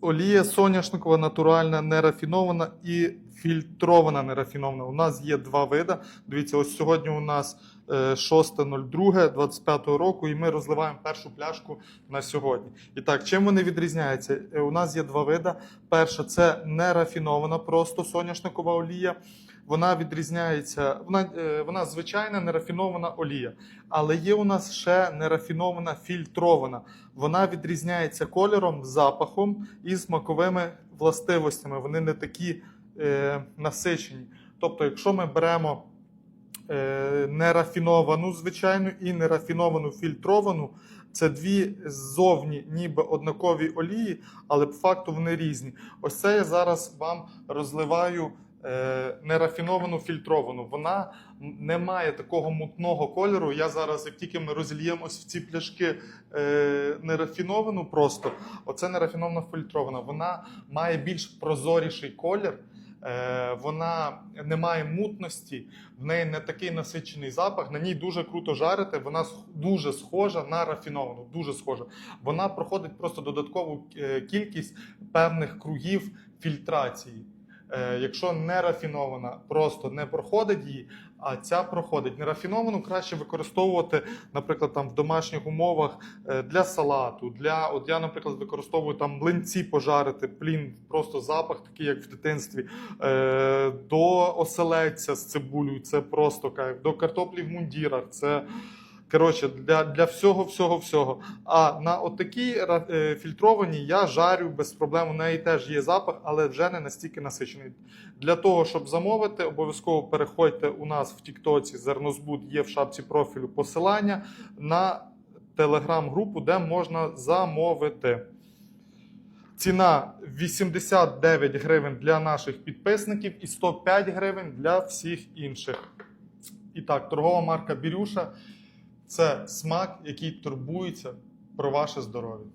Олія соняшникова, натуральна, нерафінована і фільтрована нерафінована. У нас є два види. Дивіться, ось сьогодні у нас е, 6.02.25 року, і ми розливаємо першу пляшку на сьогодні. І так, чим вони відрізняються? Е, У нас є два види. Перша це нерафінована, просто соняшникова олія. Вона відрізняється, вона, е, вона звичайна нерафінована олія. Але є у нас ще нерафінована фільтрована. Вона відрізняється кольором, запахом і смаковими властивостями. Вони не такі е, насичені. Тобто, якщо ми беремо е, нерафіновану звичайну і нерафіновану фільтровану, це дві ззовні ніби однакові олії, але по факту вони різні. Ось це я зараз вам розливаю нерафіновану фільтровану. Вона не має такого мутного кольору. Я зараз, як тільки ми розільємось в ці пляшки е, нерафіновану, просто оце нерафінована фільтрована. Вона має більш прозоріший колір. Е, Вона не має мутності, в неї не такий насичений запах. На ній дуже круто жарити. Вона дуже схожа на рафіновану. Дуже схожа. Вона проходить просто додаткову е, кількість певних кругів фільтрації. Е, Якщо не рафінована, просто не проходить її, а ця проходить. Нерафіновану краще використовувати, наприклад, там в домашніх умовах е, для салату. Для от я, наприклад, використовую там млинці пожарити, плін, просто запах, такий, як в дитинстві. Е, До оселедця з цибулею, це просто кайф. До картоплі в мундірах. Це коротше для, для всього, всього, всього. А на отакій ра- е, фільтрованій я жарю без проблем. У неї теж є запах, але вже не настільки насичений. Для того, щоб замовити, обов'язково переходьте у нас в Тіктоці Зернозбуд є в шапці профілю посилання на телеграм-групу, де можна замовити. Ціна 89 гривень для наших підписників і 105 гривень для всіх інших. І так, торгова марка Бірюша це смак, який турбується про ваше здоров'я.